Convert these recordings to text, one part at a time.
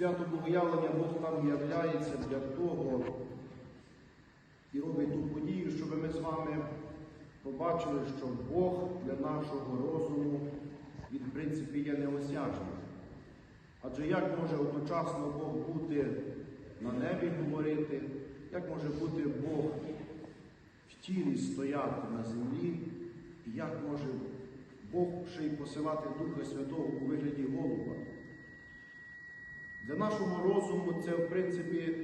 Свято Богоявлення Бог нам являється для того і робить ту подію, щоб ми з вами побачили, що Бог для нашого розуму, він, в принципі, є неосяжним. Адже як може одночасно Бог бути на небі говорити, як може бути Бог в тілі стояти на землі, і як може Бог ще й посилати Духа Святого у вигляді голуба? Для нашого розуму це, в принципі,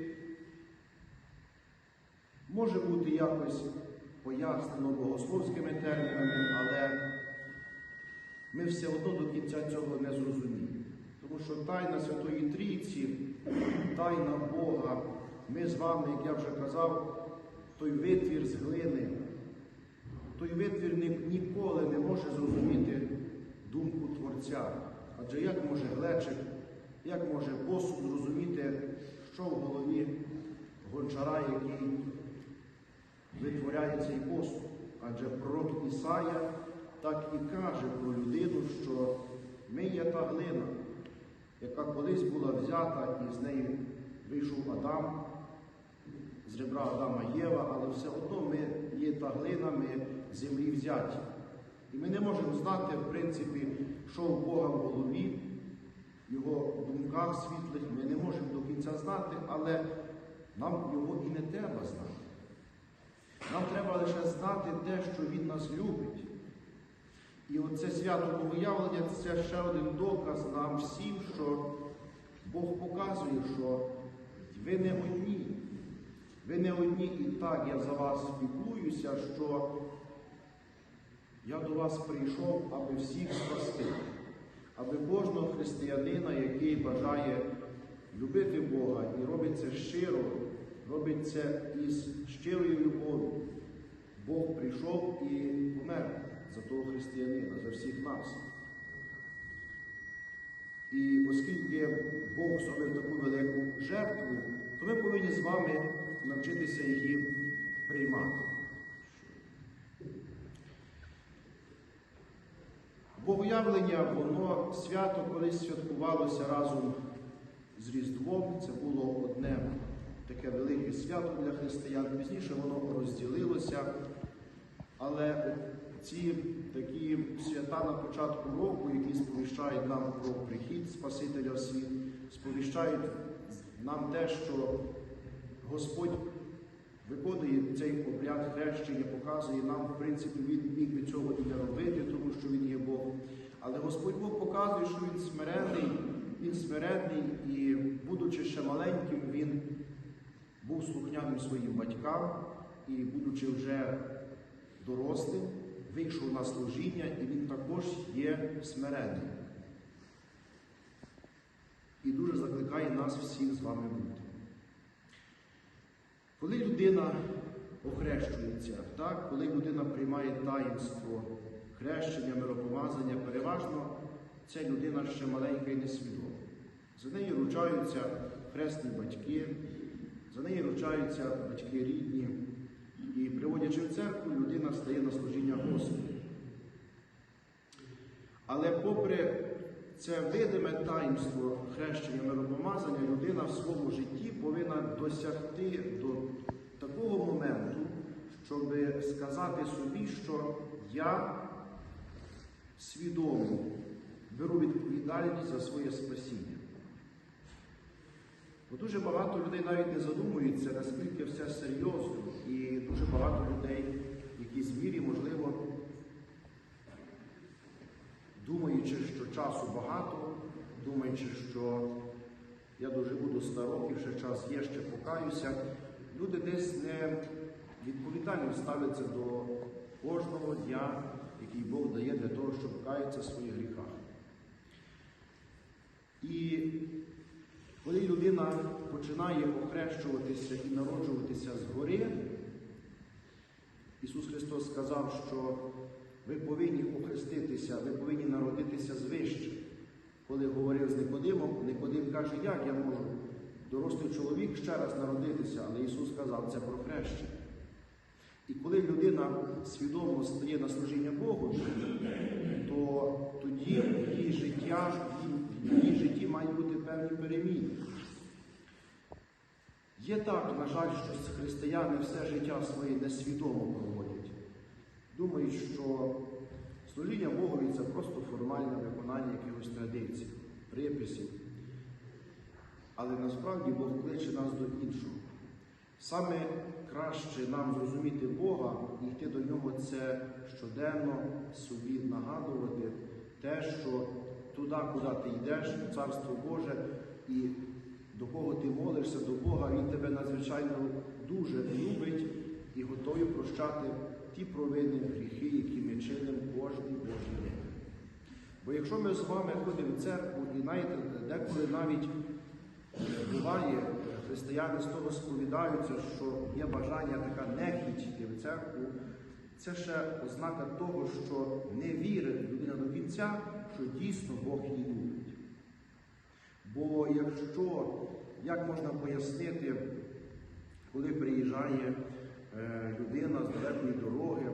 може бути якось пояснено богословськими термінами, але ми все одно до кінця цього не зрозуміємо. Тому що тайна Святої Трійці, тайна Бога, ми з вами, як я вже казав, той витвір з глини, той витвір ніколи не може зрозуміти думку Творця. Адже як може глечик, як може посуд зрозуміти, що в голові гончара, який витворяє цей посуд? Адже пророк Ісая так і каже про людину, що ми є та глина, яка колись була взята і з неї вийшов Адам, з ребра Адама Єва, але все одно ми є та глина, ми землі взяті. І ми не можемо знати, в принципі, що у Бога в голові, в його думках світлих, ми не можемо до кінця знати, але нам його і не треба знати. Нам треба лише знати те, що Він нас любить. І оце свято Богоявлення це ще один доказ нам всім, що Бог показує, що ви не одні. Ви не одні і так я за вас піклуюся, що я до вас прийшов, аби всіх спасти, аби кожного християнина, який бажає любити Бога і робить це щиро, робить це із щирою любов'ю. Бог прийшов і помер за того християнина, за всіх нас. І оскільки Бог зробив таку велику жертву, то ми повинні з вами навчитися її приймати. Богоявлення, воно свято колись святкувалося разом з Різдвом. Це було одне таке велике свято для християн. Пізніше воно розділилося. Але ці такі свята на початку року, які сповіщають нам про прихід Спасителя світ, сповіщають нам те, що Господь виконує цей обряд хрещення, показує нам, в принципі, він міг би цього і не робити, тому що він є Бог. Але Господь Бог показує, що він смиренний, він смиренний і, будучи ще маленьким, він був слухняним своїм батькам і, будучи вже дорослим, вийшов на служіння, і він також є смиренним. І дуже закликає нас всіх з вами бути. Коли людина охрещується, так, коли людина приймає таїнство хрещення, миропомазання, переважно ця людина ще маленька і несвідома. За нею ручаються хресні батьки, за нею ручаються батьки рідні. І приводячи в церкву, людина стає на служіння Господу. Але попри це видиме таїнство хрещення миропомазання, людина в своєму житті повинна досягти до такого моменту, щоб сказати собі, що я свідомо беру відповідальність за своє спасіння. Бо дуже багато людей навіть не задумуються, наскільки все серйозно, і дуже багато людей в якійсь мірі, можливо, думаючи, що часу багато, думаючи, що я доживу до 100 років, ще час є, ще покаюся, люди десь не відповідально ставляться до кожного дня, який Бог дає для того, щоб каятися в своїх гріхах. І коли людина починає охрещуватися і народжуватися згори, Ісус Христос сказав, що ви повинні охреститися, ви повинні народитися звище. Коли говорив з Никодимом, Никодим каже, як я можу, дорослий чоловік ще раз народитися, але Ісус сказав, це про хрещення. І коли людина свідомо стає на служіння Богу, то тоді в її життя, її житті має бути певні переміни. Є так, на жаль, що християни все життя своє несвідомо проводять. Думають, що служіння Богові це просто формальне виконання якихось традицій, приписів. Але насправді Бог кличе нас до іншого. Саме краще нам зрозуміти Бога і йти до нього це щоденно собі нагадувати те, що туди, куди ти йдеш, в Царство Боже, і до кого ти молишся, до Бога, Він тебе надзвичайно дуже любить і готовий прощати ті провини, гріхи, які ми чинимо кожний Божий день. Бо якщо ми з вами ходимо в церкву і знаєте, деколи навіть буває, християни з того сповідаються, що є бажання така нехідь йти в церкву, це ще ознака того, що не вірить людина до кінця, що дійсно Бог її любить. Бо якщо, як можна пояснити, коли приїжджає е, людина з далекої дороги,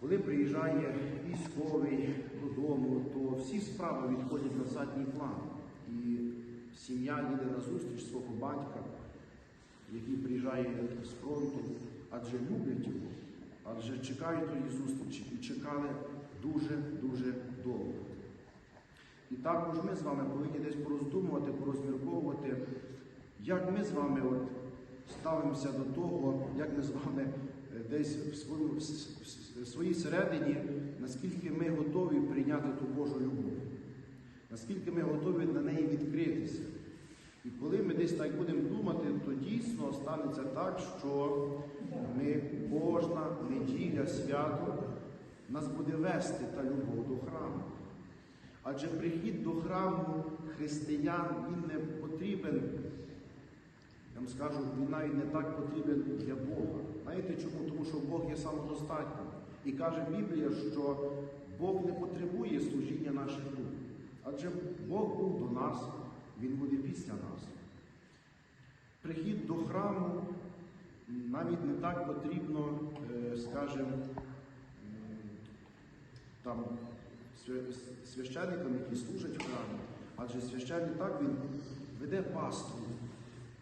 коли приїжджає військовий додому, то всі справи відходять на задній план. І сім'я їде на зустріч свого батька, який приїжджає з фронту, адже люблять його, адже чекають тої зустрічі і чекали дуже-дуже довго. І також ми з вами повинні десь пороздумувати, порозмірковувати, як ми з вами от ставимося до того, як ми з вами е, десь в, свою, в своїй середині, наскільки ми готові прийняти ту Божу любов, наскільки ми готові на неї відкритися. І коли ми десь так будемо думати, то дійсно станеться так, що ми кожна неділя свято нас буде вести та любов до храму. Адже прихід до храму християн він не потрібен, я вам скажу, він навіть не так потрібен для Бога. Знаєте чому? Тому що Бог є самодостатнім. І каже Біблія, що Бог не потребує служіння наших рук. Адже Бог був до нас, Він буде після нас. Прихід до храму навіть не так потрібно, е, скажімо, там священникам, які служать в храмі, адже священник так він веде паству.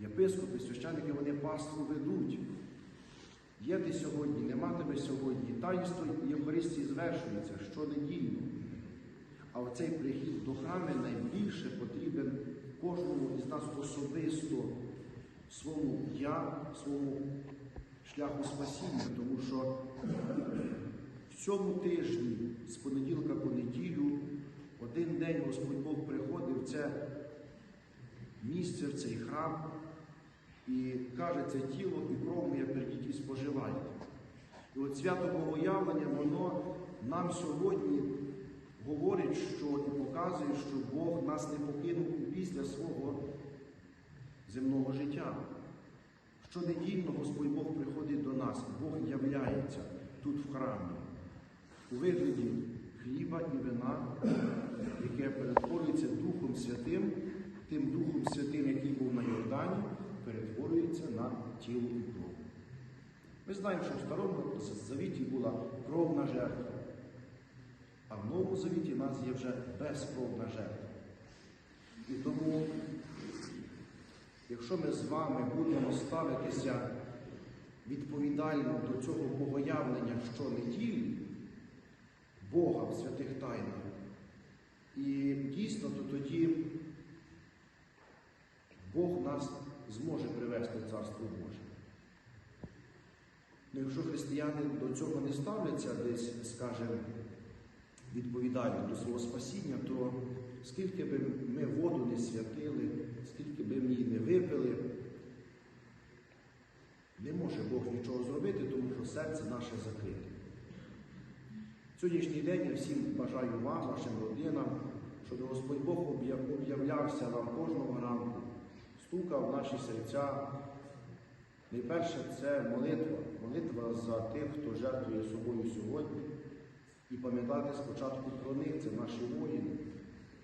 Єпископи, священники, вони паству ведуть. Є ти сьогодні, нема тебе сьогодні. Таїнство Євхаристії звершується щонедільно. А оцей прихід до храму найбільше потрібен кожному із нас особисто своєму я, своєму шляху спасіння, тому що в цьому тижні, з понеділка по неділю, один день Господь Бог приходив в це місце, в цей храм, і каже, це тіло і кров моє прийдіть і споживайте. І от свято Богоявлення, воно нам сьогодні говорить, що і показує, що Бог нас не покинув після свого земного життя. Щонедільно Господь Бог приходить до нас, Бог являється тут в храмі у вигляді хліба і вина, яке перетворюється Духом Святим, тим Духом Святим, який був на Йордані, перетворюється на тіло і кров. Ми знаємо, що в Старому Завіті була кровна жертва, а в Новому Завіті в нас є вже безкровна жертва. І тому, якщо ми з вами будемо ставитися відповідально до цього богоявлення щонеділі, Бога в святих тайнах, і дійсно, то тоді Бог нас зможе привести в Царство Боже. Ну, якщо християни до цього не ставляться десь, скажімо, відповідально до свого спасіння, то скільки би ми воду не святили, скільки би ми її не випили, не може Бог нічого зробити, тому що серце наше закрите. Сьогоднішній день я всім бажаю вам, вашим родинам, щоб Господь Бог об'являвся вам кожного ранку, стукав в наші серця. Найперше це молитва, молитва за тих, хто жертвує собою сьогодні, і пам'ятати спочатку про них, це наші воїни.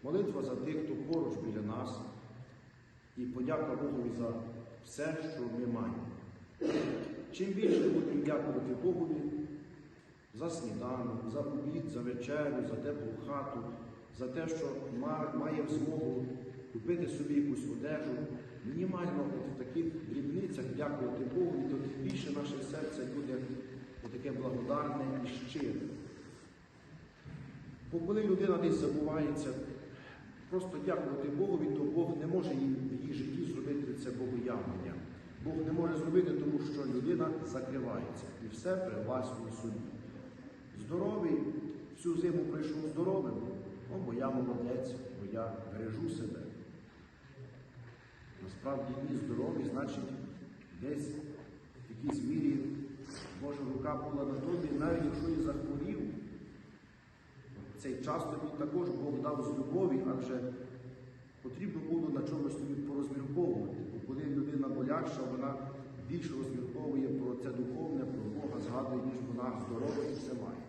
Молитва за тих, хто поруч біля нас, і подяка Богові за все, що ми маємо. Чим більше будемо дякувати Богові за сніданок, за обід, за вечерю, за теплу хату, за те, що ма- маємо змогу купити собі якусь одежу. Мінімально от в таких дрібницях дякувати Богу, і то тим більше наше серце буде таке благодарне і щире. Бо коли людина десь забувається, просто дякувати Богові, то Бог не може їй в її житті зробити це богоявлення. Бог не може зробити, тому що людина закривається і все привласнює собі. Здоровий, всю зиму прийшов здоровим, о, бо я молодець, бо я бережу себе. Насправді ні, здоровий, значить, десь в якійсь мірі Божа рука була на тобі, навіть якщо і захворів. Цей час тобі також Бог дав з любові, адже потрібно було на чомусь тобі порозмірковувати. Бо коли людина боляча, вона більше розмірковує про це духовне, про Бога згадує, ніж вона здорова і все має.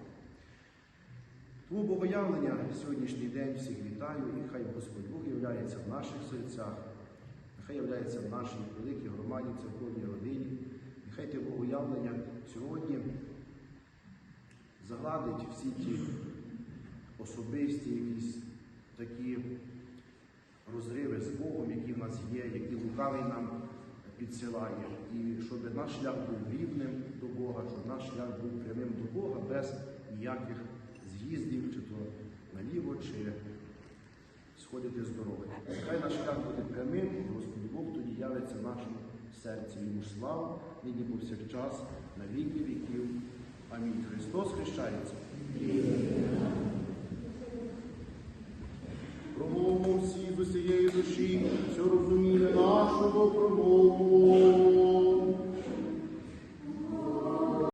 Тому богоявлення сьогоднішній день всіх вітаю, і хай Господь Бог являється в наших серцях, нехай являється в нашій великій громаді, церковній родині, нехай те богоявлення сьогодні загладить всі ті особисті якісь такі розриви з Богом, які в нас є, які лукавий нам підсилає, і щоб наш шлях був рівним до Бога, щоб наш шлях був прямим до Бога без ніяких з'їздів, чи то наліво, чи сходити з дороги. Нехай наш шлях буде прямим, і Господь Бог тоді явиться в нашому серці. Йому слава, нині повсякчас, на віки віків. Амінь. Христос хрещається. з усієї душі, що розуміє нашого промовлення.